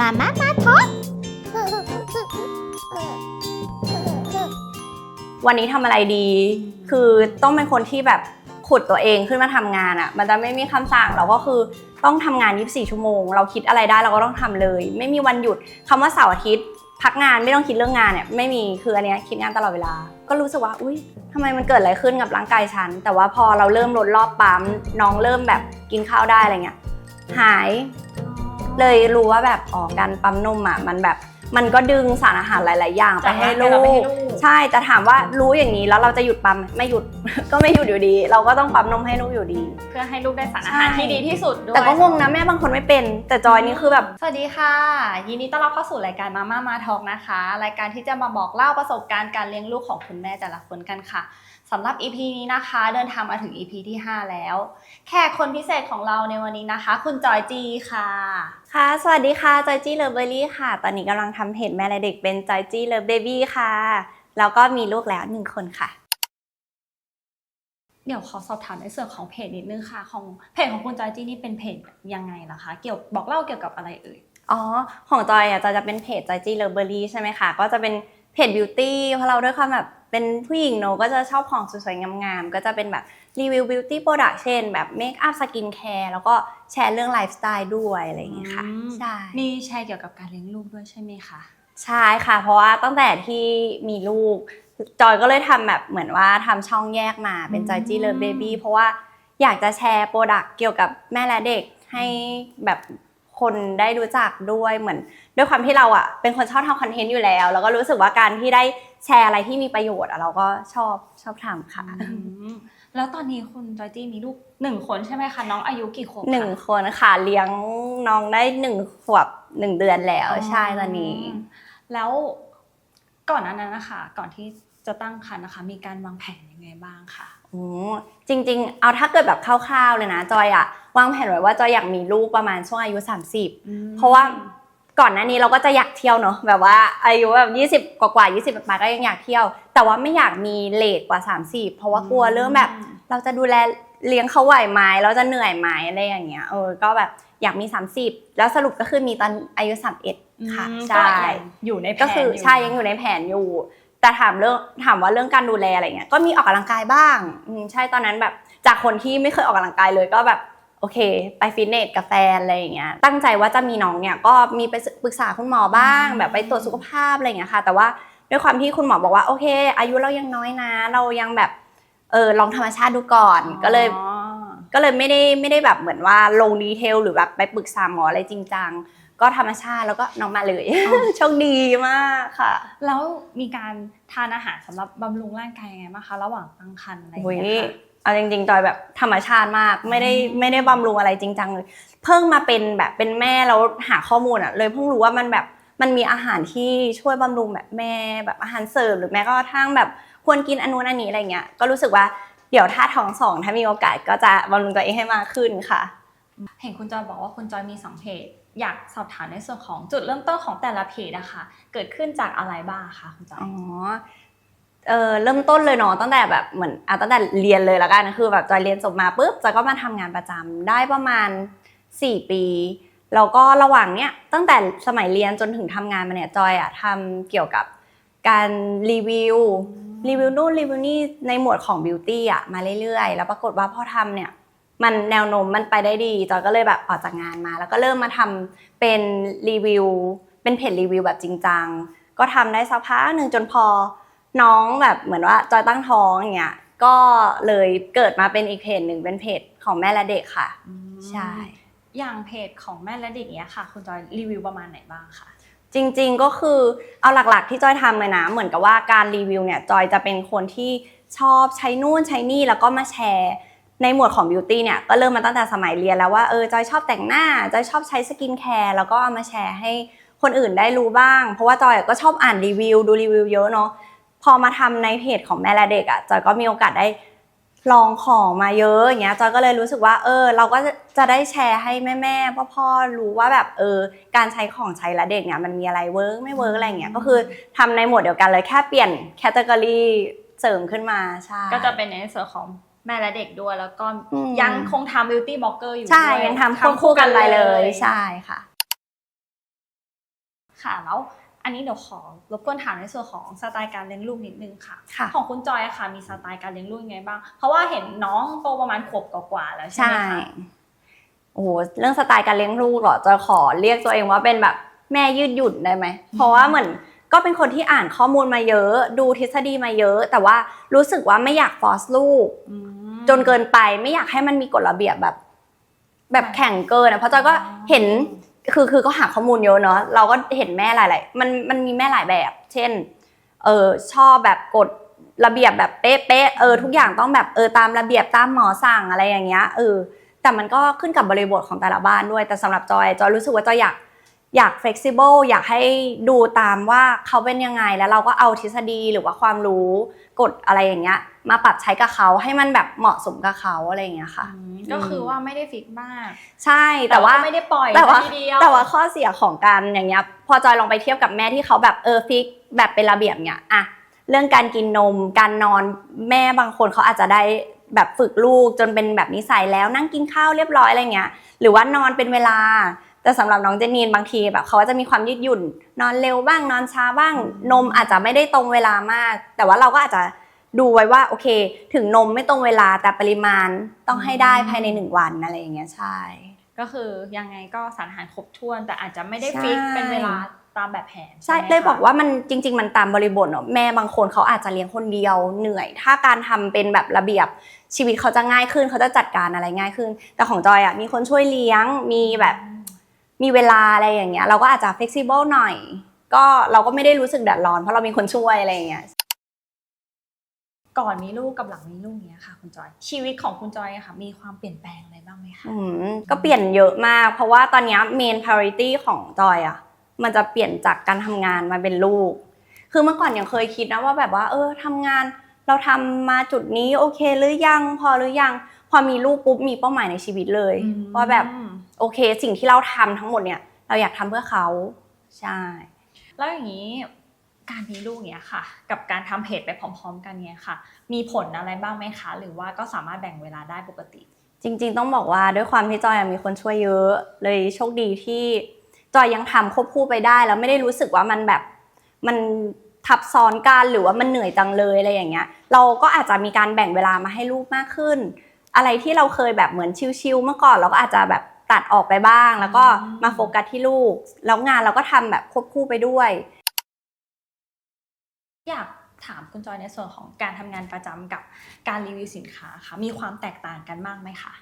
มาม่ามาทอดวันนี้ทำอะไรดี คือต้องเป็นคนที่แบบขุดตัวเองขึ้นมาทำงานอะ่ะ มันจะไม่มีคำสั่งเราก็คือต้องทำงาน 24 ชั่วโมง เราคิดอะไรได้เราก็ต้องทำเลย ไม่มีวันหยุดคำว่าเสาร์อาทิตย์พักงานไม่ต้องคิดเรื่องงานเนี่ยไม่มีคืออันเนี้ยคิดงานตลอดเวลา ก็รู้สึกว่าอุ้ยทำไมมันเกิดอะไรขึ้นกับร่างกายฉัน แต่ว่าพอเราเริ่มลดรอบปั๊มน้องเริ่มแบบกินข้าวได้อะไรเงี้ยหาย เลยรู้ว่าแบบอ๋อการปั๊มนมอะมันแบบมันก็ดึงสารอาหารหลาย ๆ อย่างไปให้ลูจากร่างกายเราไปให้กลูกใช่แต่ถามว่ารู้อย่างนี้แล้วเราจะหยุดปั๊มไหมไม่หยุด ก็ไม่หยุดอยู่ดี เราก็ต้องปั๊มนมให้ลูกอยู่ดี เพื่อให้ลูกได้สารอาหารใช่ที่ดีที่สุดด้วยแต่ก็งงนะแม่บางคนไม่เป็น แต่จอยนี่คือแบบสวัสดีค่ะ ยินดีต้อนรับเข้าสู่รายการมาม่ามาทอกนะคะ รายการที่จะมาบอกเล่าประสบการณ์การเลี้ยงลูกของคุณแม่แต่ละคนกันค่ะ สำหรับ EP นี้นะคะเดินทางมาถึง EP ที่ 5 แล้ว แขกคนพิเศษของเราในวันนี้นะคะ คุณจอยจีค่ะ ค่ะ สวัสดีค่ะ จอยจี้เลิฟเบอรี่ค่ะ ตอนนี้กำลังทำเพจแม่และเด็กเป็นจอยจี้เลิฟเบบี้ค่ะ แล้วก็มีลูกแล้วหนึ่งคนค่ะ เดี๋ยวขอสอบถามในส่วนของเพจนิดนึงค่ะ ของเพจของคุณจอยจีนี่เป็นเพจยังไงล่ะคะ เกี่ยวบอกเล่าเกี่ยวกับอะไรเอ่ย อ๋อ ของจอยอะจอยจะเป็นเพจจอยจี้เลิฟเบอรี่ใช่ไหมคะ ก็จะเป็น เพจบิวตี้เพราะเราด้วยความแบบเป็นผู้หญิงเนอะก็จะชอบของสวยๆงามๆก็จะเป็นแบบรีวิวบิวตี้โปรดักต์เช่นแบบเมคอัพสกินแคร์แล้วก็แชร์เรื่องไลฟ์สไตล์ด้วยอะไรอย่างเงี้ยค่ะอืม ใช่มีแชร์เกี่ยวกับการเลี้ยงลูกด้วยใช่ไหมคะ ใช่ค่ะ เพราะว่าตั้งแต่ที่มีลูก จอยก็เลยทำแบบเหมือนว่าทำช่องแยกมาเป็นจอยจี้เลิฟเบบี้เพราะว่าอยากจะแชร์โปรดักต์เกี่ยวกับแม่และเด็กให้แบบ คนได้รู้จักด้วยเหมือน ด้วยความที่เราอะเป็นคนชอบทำคอนเทนต์อยู่แล้ว แล้วก็รู้สึกว่าการที่ได้แชร์อะไรที่มีประโยชน์อะเราก็ชอบชอบทำค่ะอืมแล้วตอนนี้คุณจอยจี้มีลูกหนึ่งคนใช่ไหมคะ น้องอายุกี่ขวบคะ หนึ่งคนค่ะเลี้ยงน้องได้หนึ่งขวบหนึ่งเดือนแล้วใช่ตอนนี้ แล้วก่อนหนานั้นนะคะ ก่อนที่ จะตั้งครรภ์นะคะ มีการวางแผนยังไงบ้างคะโอ้จริง ๆ เอาถ้าเกิดแบบคร่าวๆเลยนะ จอยอะวางแผนไว้ว่าจอยอยากมีลูกประมาณช่วงอายุ 30 เพราะว่าก่อนหน้านี้เราก็จะอยากเที่ยวเนอะแบบว่าอายุแบบ20กว่าๆ20ปลายๆก็ยังอยากเที่ยว แต่ว่าไม่อยากมีเลทกว่า30เพราะว่ากลัวเรื่องแบบ เราจะดูแลเลี้ยงเขาไหวไหมเราจะเหนื่อยไหมอะไรอย่างเงี้ยเออก็แบบอยากมี 30 แล้วสรุปก็คือมีตอนอายุ31ค่ะอืมใช่ก็ยังอยู่ในแผนก็คือใช่ยังอยู่ในแผนอยู่ แต่ถามเรื่องถามว่าเรื่องการดูแลอะไรเงี้ยก็มีออกกำลังกายบ้างอืมใช่ตอนนั้นแบบจากคนที่ไม่เคยออกกำลังกายเลยก็แบบโอเค ไปฟิตเนสกับแฟนอะไรอย่างเงี้ยตั้งใจว่าจะมีน้องเนี่ยก็มีไปปรึกษาคุณหมอบ้าง แบบไปตรวจสุขภาพอะไรอย่างเงี้ยค่ะ แต่ว่าด้วยความที่คุณหมอบอกว่าโอเค อายุเรายังน้อยนะ เรายังแบบเออลองธรรมชาติดูก่อนก็เลยอ๋อก็เลยไม่ได้ไม่ได้แบบเหมือนว่าลงดีเทลหรือแบบไปปรึกษาหมออะไรจริงจัง ก็ธรรมชาติแล้วก็น้องมาเลยโชคดีมากค่ะ แล้วมีการทานอาหารสำหรับบำรุงร่างกายยังไงบ้างคะระหว่างตั้งครรภ์อะไรอย่างโอ้ยเงี้ยค่ะเอาจริงๆจอยแบบธรรมชาติมากไม่ได้ไม่ได้บำรุงอะไรจริงจังเลย เพิ่งมาเป็นแบบเป็นแม่แล้วหาข้อมูลอะเลยเพิ่งรู้ว่ามันแบบมันมีอาหารที่ช่วยบำรุงแบบแม่แบบอาหารเสริมหรือแม้ก็กระทั่งแบบควรกินอันนู้นอันนี้อะไรเงี้ยก็รู้สึกว่าเดี๋ยวถ้าท้องสองถ้ามีโอกาสก็จะบำรุงตัวเองให้มากขึ้นค่ะ เห็นคุณจอยบอกว่าคุณจอยมีสองเพจ อยากสอบถามในส่วนของจุดเริ่มต้นของแต่ละเพจอะคะเกิดขึ้นจากอะไรบ้างคะคุณจอยอ๋อเออเริ่มต้นเลยเนาะตั้งแต่แบบเหมือนอะตั้งแต่เรียนเลยละกันคือแบบจอยเรียนจบมาปุ๊บจอยก็มาทำงานประจำได้ประมาณ 4 ปีแล้วก็ระหว่างเนี้ยตั้งแต่สมัยเรียนจนถึงทำงานมาเนี่ยจอยอะทำเกี่ยวกับการรีวิวรีวิวนู่นรีวิวนี่ในหมวดของบิวตี้อะมาเรื่อยๆ แล้วปรากฏว่าพอทำเนี่ย มันแนวโน้มมันไปได้ดีจอยก็เลยแบบออกจากงานมา แล้วก็เริ่มมาทำเป็นรีวิว เป็นเพจรีวิวแบบจริงจังก็ทำได้สักพักหนึ่งจนพอน้องแบบเหมือนว่าจอยตั้งท้องอย่างเงี้ยก็เลยเกิดมาเป็นอีกเพจหนึ่งเป็นเพจของแม่และเด็กค่ะใช่อย่างเพจของแม่และเด็กเนี้ยค่ะ คุณจอยรีวิวประมาณไหนบ้างคะจริงๆก็คือเอาหลักๆที่จอยทำเลยนะ เหมือนกับว่าการรีวิวเนี่ยจอยจะเป็นคนที่ชอบใช้นู่นใช้นี่แล้วก็มาแชร์ ในหมวดของบิวตี้เนี่ยก็เริ่มมาตั้งแต่สมัยเรียนแล้วว่าเออจอยชอบแต่งหน้าจอยชอบใช้สกินแคร์แล้วก็เอามาแชร์ให้คนอื่นได้รู้บ้าง เพราะว่าจอยก็ชอบอ่านรีวิวดูรีวิวเยอะเนาะพอมาทำในเพจของแม่และเด็กอะจอยก็มีโอกาสได้ลองของมาเยอะอย่างเงี้ยจอยก็เลยรู้สึกว่าเออ เราก็จะได้แชร์ให้แม่ๆพ่อๆรู้ว่าแบบเออ การใช้ของใช้และเด็กเนี่ยมันมีอะไรเวิร์กไม่เวิร์กอะไรเงี้ยก็คือทำในหมวดเดียวกันเลยแค่เปลี่ยนแคตตากรีเสริมขึ้นมาใช่ก็จะเป็นในส่วนของ แม่และเด็กด้วยแล้วก็อืมยังคงทำบิวตี้บล็อกเกอร์อยู่ใช่ด้วยยังทำควบคู่กันไปเลยใช่ค่ะ ค่ะแล้วอันนี้เดี๋ยวขอรบกวนถามในส่วนของสไตล์การเลี้ยงลูกนิดนึงค่ะค่ะของคุณจอยอะค่ะ มีสไตล์การเลี้ยงลูกยังไงบ้าง เพราะว่าเห็นน้องโตประมาณขวบกว่าๆแล้วใช่ใช่ไหมคะโอ้โหเรื่องสไตล์การเลี้ยงลูกเหรอจะขอเรียกตัวเองว่าเป็นแบบแม่ยืดหยุ่นได้ไหมเพราะว่าเหมือน ก็เป็นคนที่อ่านข้อมูลมาเยอะ ดูทฤษฎีมาเยอะ แต่ว่ารู้สึกว่าไม่อยากฟอร์สลูกอืมจนเกินไปไม่อยากให้มันมีกฎระเบียบแบบ แบบค่ะแข่งเกินอะเพราะจอยก็อ๋อเห็นคือคือก็หาข้อมูลเยอะเนาะเราก็เห็นแม่หลายๆมันมันมีแม่หลายแบบ เช่นเออชอบแบบกฎระเบียบแบบเป๊ะๆเออทุกอย่างต้องแบบเออตามระเบียบตามหมอสั่งอะไรอย่างเงี้ยเออแต่มันก็ขึ้นกับบริบทของแต่ละบ้านด้วย แต่สำหรับจอยจอยรู้สึกว่าจอยอยาก อยาก flexible อยากให้ดูตามว่าเขาเป็นยังไง แล้วเราก็เอาทฤษฎีหรือว่าความรู้กฎอะไรอย่างเงี้ย มาปรับใช้กับเขาให้มันแบบเหมาะสมกับเขาอะไรอย่างเงี้ยค่ะอืมก็คือว่าไม่ได้ฟิกมาก ใช่แต่ว่าก็ไม่ได้ปล่อยแต่ว่าทีเดียวแต่ว่าข้อเสียของการอย่างเงี้ยพอจอยลองไปเทียบกับแม่ที่เขาแบบเออฟิกแบบเป็นระเบียบเนี้ยอะเรื่องการกินนม การนอนแม่บางคนเขาอาจจะได้แบบฝึกลูกจนเป็นแบบนิสัยแล้วนั่งกินข้าวเรียบร้อยอะไรเงี้ยหรือว่านอนเป็นเวลา แต่สำหรับน้องเจนนีนบางทีแบบเขาก็จะมีความยืดหยุ่น นอนเร็วบ้างนอนช้าบ้าง นมอาจจะไม่ได้ตรงเวลามาก แต่ว่าเราก็อาจจะดูไว้ว่าโอเค ถึงนมไม่ตรงเวลาแต่ปริมาณต้องให้ได้ภายในหนึ่งวันอะไรอย่างเงี้ยใช่ ก็คือยังไงก็สารอาหารครบถ้วน แต่อาจจะไม่ได้ใช่ฟิกเป็นเวลาตามแบบแผนใช่ไหมเลยบอกคะว่ามันจริง ๆ มันตามบริบทเนอะแม่บางคนเขาอาจจะเลี้ยงคนเดียวเหนื่อย ถ้าการทำเป็นแบบระเบียบชีวิตเขาจะง่ายขึ้นเขาจะจัดการอะไรง่ายขึ้น แต่ของจอยอะมีคนช่วยเลี้ยงมีแบบ มีเวลาอะไรอย่างเงี้ยเราก็อาจจะ flexible หน่อย ก็เราก็ไม่ได้รู้สึกเดือดร้อน เพราะเรามีคนช่วยอะไรอย่างเงี้ยก่อนมีลูกกับหลังมีลูกเนี้ยค่ะ คุณจอย ชีวิตของคุณจอยอะค่ะ มีความเปลี่ยนแปลงอะไรบ้างไหมคะอืมก็เปลี่ยนเยอะมาก เพราะว่าตอนเนี้ย main priority ของจอยอะมันจะเปลี่ยนจากการทำงานมาเป็นลูก คือเมื่อก่อนยังเคยคิดนะว่าแบบว่า เออทำงานเราทำมาจุดนี้โอเคหรือยังพอหรือยัง พอมีลูกปุ๊บมีเป้าหมายในชีวิตเลยว่าแบบ โอเค สิ่งที่เราทำทั้งหมดเนี่ย เราอยากทำเพื่อเขาใช่แล้วอย่างนี้การมีลูกเนี้ยค่ะ กับการทำเพจไปพร้อม ๆ กันเนี้ยค่ะ มีผลอะไรบ้างไหมคะ หรือว่าก็สามารถแบ่งเวลาได้ปกติ จริง ๆ ต้องบอกว่าด้วยความที่จอยอะมีคนช่วยเยอะ เลยโชคดีที่จอยยังทำควบคู่ไปได้แล้วไม่ได้รู้สึกว่ามันแบบมันทับซ้อนกันหรือว่ามันเหนื่อยจังเลยอะไรอย่างเงี้ย เราก็อาจจะมีการแบ่งเวลามาให้ลูกมากขึ้น อะไรที่เราเคยแบบเหมือนชิลๆเมื่อก่อนเราก็อาจจะแบบ ตัดออกไปบ้าง แล้วก็อืมมาโฟกัสที่ลูก แล้วงานเราก็ทำแบบควบคู่ไปด้วย อยากถามคุณจอยในส่วนของการทำงานประจำกับการรีวิวสินค้าค่ะมีความแตกต่างกันมากไหมคะ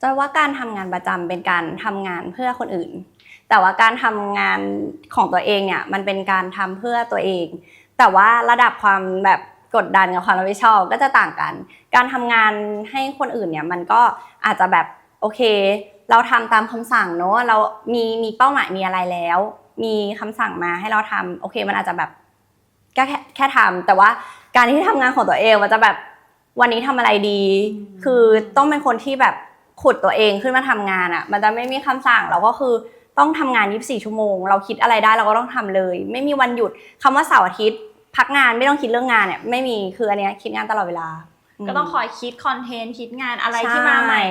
จอยว่าการทำงานประจำเป็นการทำงานเพื่อคนอื่น แต่ว่าการทำงานของตัวเองเนี่ยมันเป็นการทำเพื่อตัวเอง แต่ว่าระดับความแบบกดดันกับความรับผิดชอบก็จะต่างกัน การทำงานให้คนอื่นเนี่ยมันก็อาจจะแบบโอเคเราทำตามคำสั่งเนอะเรามีมีเป้าหมายมีอะไรแล้ว มีคำสั่งมาให้เราทำโอเค มันอาจจะแบบก็แค่แค่ทำแต่ว่าการที่ทำงานของตัวเองมันจะแบบวันนี้ทำอะไรดีอืมคือต้องเป็นคนที่แบบขุดตัวเองขึ้นมาทำงานอะ มันจะไม่มีคำสั่งเราก็คือต้องทำงาน 24 ชั่วโมง เราคิดอะไรได้เราก็ต้องทำเลย ไม่มีวันหยุดคำว่าเสาร์อาทิตย์ พักงานไม่ต้องคิดเรื่องงานเนี่ยไม่มีคืออันเนี้ยคิดงานตลอดเวลา ก็ต้องคอยคิดคอนเทนต์คิดงานอะไรที่มาใหม่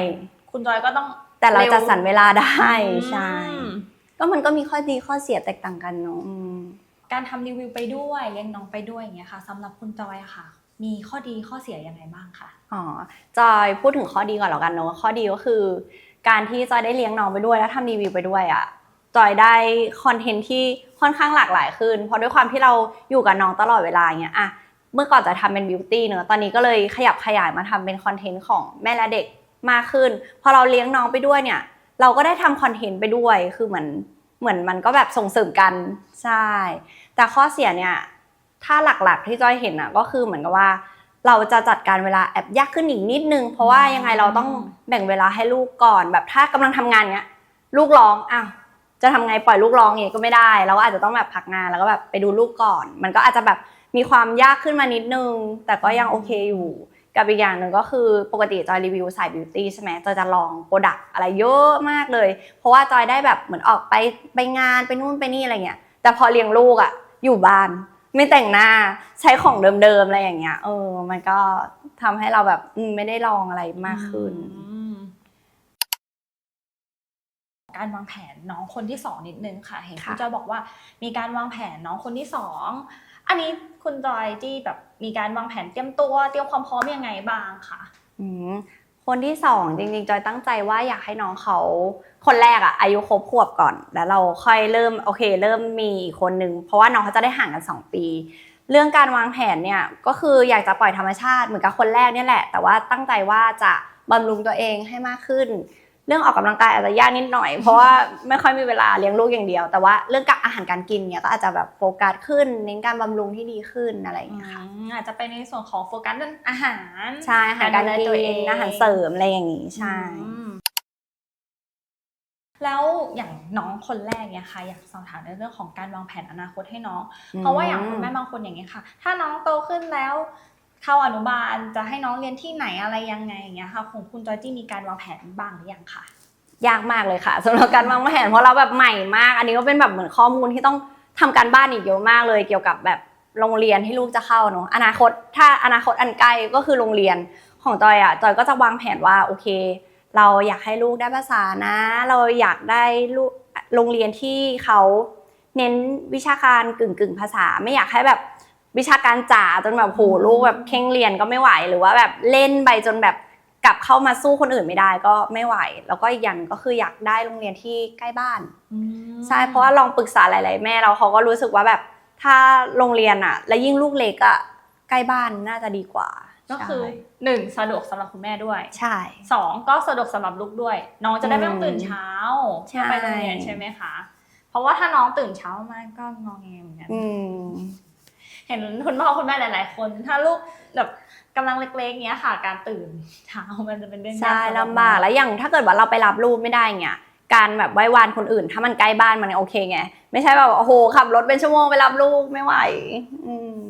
คุณจอยก็ต้อง แต่เราเร็วจัดสรรเวลาได้ใช่อืมก็มันก็มีข้อดีข้อเสียแตกต่างกันเนาะอืมการทำรีวิวไปด้วยเลี้ยงน้องไปด้วยอย่างเงี้ยค่ะสำหรับคุณจอยอะค่ะ มีข้อดีข้อเสียยังไงบ้างคะอ๋อจอยพูดถึงข้อดีก่อนแล้วกันเนาะข้อดีก็คือ การที่จอยได้เลี้ยงน้องไปด้วยแล้วทำรีวิวไปด้วยอะ่ะจอยได้คอนเทนต์ที่ค่อนข้างหลากหลายขึ้น เพราะด้วยความที่เราอยู่กับน้องตลอดเวลาอย่างเงี้ยอะเมื่อก่อนจะทำเป็นบิวตี้เนอะตอนนี้ก็เลยขยับขยายมาทำเป็นคอนเทนต์ของแม่และเด็ก มากขึ้น พอเราเลี้ยงน้องไปด้วยเนี่ย เราก็ได้ทำคอนเทนต์ไปด้วยคือเหมือนเหมือนมันก็แบบส่งเสริมกันใช่แต่ข้อเสียเนี่ยถ้าหลักๆที่จอยเห็นอะก็คือเหมือนกับว่า เราจะจัดการเวลาแอบยากขึ้นอีกนิดนึง เพราะว่ายังไงเราต้องแบ่งเวลาให้ลูกก่อน แบบถ้ากำลังทำงานเนี้ยลูกร้องอ้าวจะทำไงปล่อยลูกร้องอย่างงี้ก็ไม่ได้เราก็อาจจะต้องแบบพักงานแล้วก็แบบไปดูลูกก่อน มันก็อาจจะแบบมีความยากขึ้นมานิดนึง แต่ก็ยังโอเคอยู่ กับอีกอย่างหนึ่งก็คือปกติจอยรีวิวสายบิวตี้ใช่ไหมจอยจะลองโปรดักต์อะไรเยอะมากเลย เพราะว่าจอยได้แบบเหมือนออกไปไปงานไปนู่นไปนี่อะไรเงี้ยแต่พอเลี้ยงลูกอะอยู่บ้าน ไม่แต่งหน้าใช้ของเดิมๆอะไรอย่างเงี้ยเออ มันก็ทำให้เราแบบอืมไม่ได้ลองอะไรมากขึ้นอืมกการวางแผนน้องคนที่สองนิดนึงค่ะ เห็นค่ะคุณจอยบอกว่า มีการวางแผนน้องคนที่สอง อันนี้คุณจอยที่แบบมีการวางแผนเตรียมตัวเตรียมความพร้อมยังไงบ้างคะอืมคนที่สองจริงๆ จอยตั้งใจว่าอยากให้น้องเขาคนแรกอะอายุครบขวบก่อน แล้วเราค่อยเริ่มโอเค เริ่มมีอีกคนนึงเพราะว่าน้องเขาจะได้ห่างกันสองปี เรื่องการวางแผนเนี่ยก็คืออยากจะปล่อยธรรมชาติเหมือนกับคนแรกเนี่ยแหละ แต่ว่าตั้งใจว่าจะบำรุงตัวเองให้มากขึ้น รื่องออกกำลังกายอาจจะยากนิดหน่อย เพราะว่าไม่ค่อยมีเวลาเลี้ยงลูกอย่างเดียว แต่ว่าเรื่องกับอาหารการกินเนี่ยก็อาจจะแบบโฟกัสขึ้นเน้นการบำรุงที่ดีขึ้นอะไรอย่างเงี้ยค่ะอืมอาจจะเป็นในส่วนของโฟกัสเรื่องอาหารใช่อาหารการดูแลกิตัวเอนงอาหารเสริมอะไรอย่างงี้ใช่อืมแล้วอย่างน้องคนแรกเนี่ยค่ะอยากสอบถามในเรื่องของการวางแผนอนาคตให้น้อง เพราะว่าอย่างคุณแม่บางคนอย่างเงี้ยค่ะ ถ้าน้องโตขึ้นแล้ว เข้าอนุบาลจะให้น้องเรียนที่ไหนอะไรยังไงอย่างเงี้ยค่ะของคุณจอยจี้มีการวางแผนบ้างหรือยังคะยากมากเลยค่ะสำหรับการวางแผนเพราะเราแบบใหม่มาก อันนี้ก็เป็นแบบเหมือนข้อมูลที่ต้องทำการบ้านอีกเยอะมากเลย เกี่ยวกับแบบโรงเรียนที่ลูกจะเข้าเนอะอนาคตถ้าอนาคตอันใกล้ก็คือโรงเรียนของจอยอะจอยก็จะวางแผนว่าโอเค เราอยากให้ลูกได้ภาษานะ เราอยากได้ลูกโรงเรียนที่เขาเน้นวิชาการกึ่งกึ่งภาษา ไม่อยากให้แบบ วิชาการจ๋าจนแบบโหลูกแบบเข่งเรียนก็ไม่ไหว หรือว่าแบบเล่นไปจนแบบกลับเข้ามาสู้คนอื่นไม่ได้ก็ไม่ไหว แล้วก็อีกอย่างก็คืออยากได้โรงเรียนที่ใกล้บ้านใช่เพราะว่าลองปรึกษาหลาย ๆ แม่แล้วเขาก็รู้สึกว่าแบบถ้าโรงเรียนอะและยิ่งลูกเล็กอะใกล้บ้านน่าจะดีกว่า ก็คือหนึ่งสะดวกสำหรับคุณแม่ด้วย ใช่สองก็สะดวกสำหรับลูกด้วย น้องจะได้ไม่ต้องตื่นเช้าใช่เพื่อไปโรงเรียนใช่ไหมคะ เพราะว่าถ้าน้องตื่นเช้ามากก็งอแงเหมือนกันอืม เห็นคุณพ่อคุณแม่หลาย ๆ คน ถ้าลูกแบบกำลังเล็กๆเนี้ยค่ะ การตื่นเช้ามันจะเป็นเรื่องยาใช่สำหรับลำบากแล้วอย่างถ้าเกิดว่าเราไปรับลูกไม่ได้เงี้ยการแบบไหว้วานคนอื่น ถ้ามันใกล้บ้านมันโอเคไง ไม่ใช่แบบโอ้โหขับรถเป็นชั่วโมงไปรับลูกไม่ไหว อืม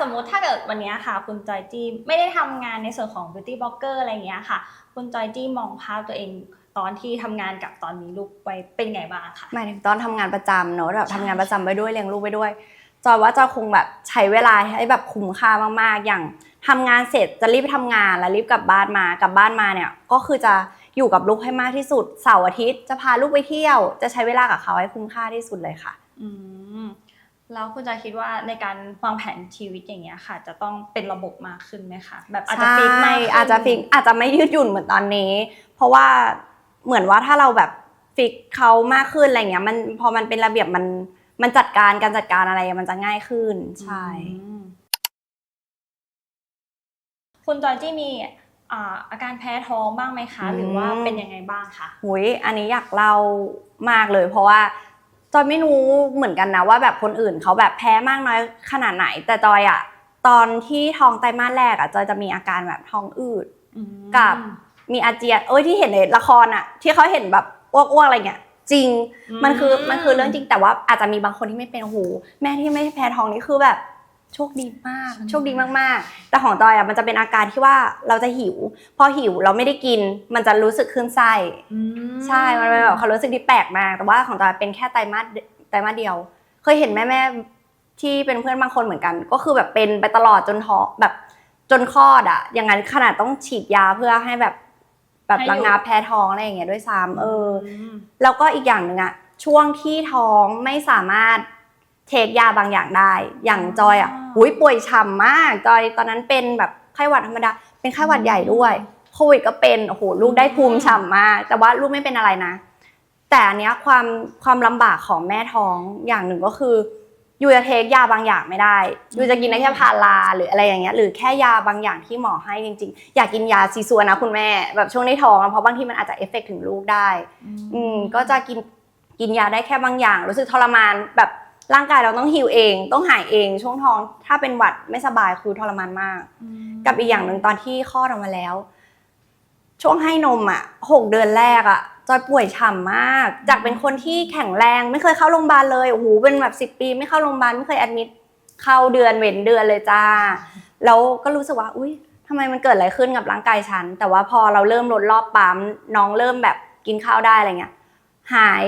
สมมุติถ้าเกิดวันเนี้ยค่ะ คุณจอยจี้ไม่ได้ทำงานในส่วนของ beauty blogger อะไรเงี้ยค่ะ คุณจอยจี้มองภาพตัวเอง ตอนที่ทำงานกับตอนมีลูกไปเป็นไงบ้างคะหมายถึงตอนทำงานประจำเนอะแบบใช่ทำงานประจำไปด้วยเลี้ยงลูกไปด้วยจอยว่าจอยคงแบบใช้เวลาให้แบบคุ้มค่ามากๆ อย่างทำงานเสร็จจะรีบไปทำงานแล้วรีบกลับบ้านมากลับบ้านมาเนี่ยก็คือจะอยู่กับลูกให้มากที่สุดเสาร์อาทิตย์จะพาลูกไปเที่ยว จะใช้เวลากับเขาให้คุ้มค่าที่สุดเลยค่ะ อืมแล้วคุณจอยคิดว่าในการวางแผนชีวิตอย่างเงี้ยค่ะ จะต้องเป็นระบบมากขึ้นไหมคะแบบอาจจะใช่ฟิกมากขึ้นอาจจะฟิกอาจจะไม่ยืดหยุ่นเหมือนตอนนี้ เพราะว่า เหมือนว่าถ้าเราแบบฟิกเขามากขึ้นอะไรเงี้ย มันพอมันเป็นระเบียบมันมันจัดการการจัดการอะไรมันจะง่ายขึ้นใช่อืมคุณจอยจี้มีอ่าอาการแพ้ท้องบ้างไหมคะ หรือว่าเป็นยังไงบ้างคะหุยอันนี้อยากเล่ามากเลย เพราะว่าจอยไม่รู้เหมือนกันนะว่าแบบคนอื่นเขาแบบแพ้มากน้อยขนาดไหน แต่จอยอะตอนที่ท้องไตรมาสแรกอะจอยจะมีอาการแบบท้องอืดกับ มีอาเจียนเอ้ยที่เห็นในละครอะที่เขาเห็นแบบอ้วกๆอะไรเงี้ยจริงมันคือมันคือเรื่องจริงแต่ว่าอาจจะมีบางคนที่ไม่เป็นโอ้โหแม่ที่ไม่แพ้ท้องนี่คือแบบโชคดีมากโชคดีมากๆ แต่ของจอยอะมันจะเป็นอาการที่ว่าเราจะหิว พอหิวเราไม่ได้กิน มันจะรู้สึกขึ้นไส้อืมใช่มันเป็นแบบความรู้สึกที่แปลกมาก แต่ว่าของจอยเป็นแค่ไตรมาสไตรมาสเดียว เคยเห็นแม่แม่ๆที่เป็นเพื่อนบางคนเหมือนกัน ก็คือแบบเป็นไปตลอดจนท้องแบบจนคลอดอะอย่างนั้นขนาดต้องฉีดยาเพื่อให้แบบ แบบระงับแพ้ท้องอะไรอย่างเงี้ยด้วยซ้ำเออมแล้วก็อีกอย่างหนึ่งอะช่วงที่ท้องไม่สามารถเทคยาบางอย่างได้ อย่างจอยอะหุยป่วยฉ่ำมาก จอยตอนนั้นเป็นแบบไข้หวัดธรรมดา เป็นไข้หวัดใหญ่ด้วย โควิดก็เป็น โอ้โห ลูกได้ภูมิฉ่ำมาก แต่ว่าลูกไม่เป็นอะไรนะ แต่อันเนี้ยความความลำบากของแม่ท้องอย่างหนึ่งก็คืออ ยู่จะเทคยาบางอย่างไม่ได้อยู่จะกินได้แค่พาราหรืออะไรอย่างเงี้ยหรือแค่ยาบางอย่างที่หมอให้จริง ๆ อยากกินยาซีซัวนะคุณแม่แบบช่วงในท้องอะเพราะบางทีมันอาจจะเอฟเฟกต์ถึงลูกได้ อืมก็จะกินกินยาได้แค่บางอย่าง รู้สึกทรมานแบบร่างกายเราต้องฮิวเอง ต้องหายเอง ช่วงท้อง ถ้าเป็นหวัดไม่สบายคือทรมานมากอืมกับอีกอย่างหนึ่งตอนที่คลอดออกมาแล้ว ช่วงให้นมอะหกเดือนแรกอะ จอยป่วยฉ่ำมาก จากเป็นคนที่แข็งแรงไม่เคยเข้าโรงพยาบาลเลยโอ้โหเป็นแบบสิบปีไม่เข้าโรงพยาบาลไม่เคยแอดมิดเข้าเดือนเว้นเดือนเลยจ้าแล้วก็รู้สึกว่า อุ้ยทำไมมันเกิดอะไรขึ้นกับร่างกายฉัน แต่ว่าพอเราเริ่มลดรอบปั๊มน้องเริ่มแบบกินข้าวได้อะไรเงี้ยหาย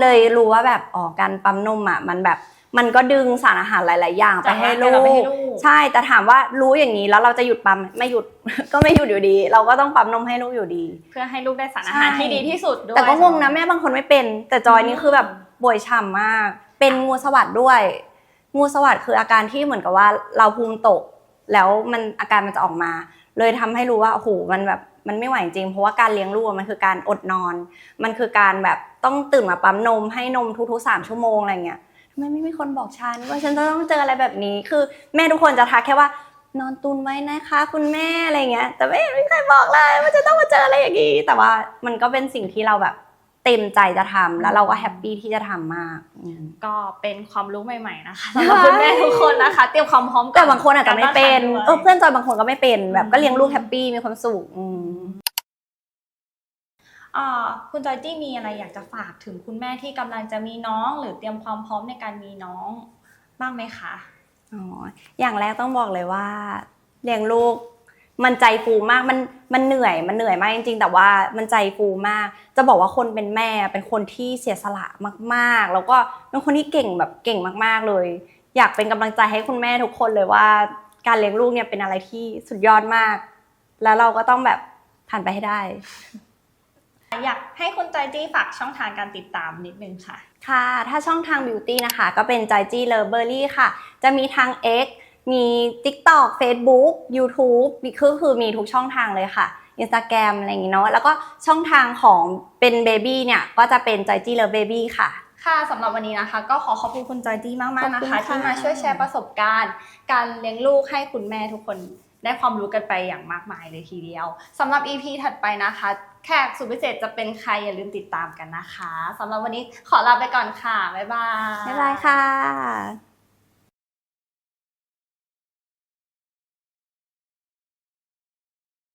เลยรู้ว่าแบบอ๋อการปั๊มนมอะมันแบบ มันก็ดึงสารอาหารหลาย ๆ อย่างไปจากให้ร่างลูกายเราไปให้กลูกใช่แต่ถามว่ารู้อย่างนี้แล้วเราจะหยุดปั๊มไม่หยุดก็ไม่หยุดอยู่ดี เราก็ต้องปั๊มนมให้ลูกอยู่ดี เพื่อให้ลูกได้สารอาหารใช่ที่ดีที่สุดด้วยแต่ก็งงนะแม่บางคนไม่เป็น แต่จอยนี่คือแบบป่วยฉ่ำมาก เป็นงูสวัสดด้วยงูสวัสดคืออาการที่เหมือนกับว่าเราภูมิตก แล้วมันอาการมันจะออกมา เลยทำให้รู้ว่าโอ้โหมันแบบมันไม่ไหวจริงเพราะว่าการเลี้ยงลูกอะมันคือการอดนอน มันคือการแบบต้องตื่นมาปั๊มนมให้นมทุกๆสามชั่วโมงอะไรเงี้ย ทำไมไม่มีคนบอกฉันว่าฉันจะต้องเจออะไรแบบนี้ คือแม่ทุกคนจะทักแค่ว่านอนตุนไว้นะคะ คุณแม่อะไรเงี้ย แต่ไม่เห็นมีใครบอกเลยว่าจะต้องมาเจออะไรอย่างนี้ แต่ว่ามันก็เป็นสิ่งที่เราแบบเต็มใจจะทำแล้วเราก็แฮปปี้ที่จะทำมากอืมก็เป็นความรู้ใหม่ ๆ นะคะสำหรับคุณแม่ทุกคนนะคะ เตรียมความพร้อมกัแต่บางคนอาจจะไม่เป็นการตั้งครรภ์ด้วยเออเพื่อนจอยบางคนก็ไม่เป็น แบบอืมก็เลี้ยงลูกแฮปปี้มีความสุขอืมอ่า คุณจอยจี้มีอะไรอยากจะฝากถึงคุณแม่ที่กำลังจะมีน้อง หรือเตรียมความพร้อมในการมีน้องบ้างไหมคะอ๋ออย่างแรกต้องบอกเลยว่าเลี้ยงลูกมันใจฟูมากมันมันเหนื่อยมันเหนื่อยมากจริงๆ แต่ว่ามันใจฟูมาก จะบอกว่าคนเป็นแม่เป็นคนที่เสียสละมากๆ แล้วก็เป็นคนที่เก่งแบบเก่งมากๆเลย อยากเป็นกำลังใจให้คุณแม่ทุกคนเลยว่า การเลี้ยงลูกเนี่ยเป็นอะไรที่สุดยอดมาก แล้วเราก็ต้องแบบผ่านไปให้ได้ อยากให้คุณจอยจี้ฝากช่องทางการติดตามนิดนึงค่ะ ค่ะ ถ้าช่องทางบิวตี้นะคะ ก็เป็นจอยจี้เลเบอรี่ค่ะ จะมีทาง X มี TikTok Facebook YouTube มีคือคือมีทุกช่องทางเลยค่ะ Instagram อะไรอย่างงี้เนาะ แล้วก็ช่องทางของเป็นเบบี้เนี่ย ก็จะเป็นจอยจี้เลเบบี้ค่ะ ค่ะสำหรับวันนี้นะคะ ก็ขอขอบคุณคุณจอยจี้มากๆนะขอบคุณคะค่ะ ที่มาช่วยแชร์ประสบการณ์ การเลี้ยงลูกให้คุณแม่ทุกคนได้ความรู้กันไปอย่างมากมายเลยทีเดียวสำหรับ EP ถัดไปนะคะ แขกสุดพิเศษจะเป็นใครอย่าลืมติดตามกันนะคะสำหรับวันนี้ขอลาไปก่อนค่ะ บ๊ายบาย บ๊ายบายค่ะ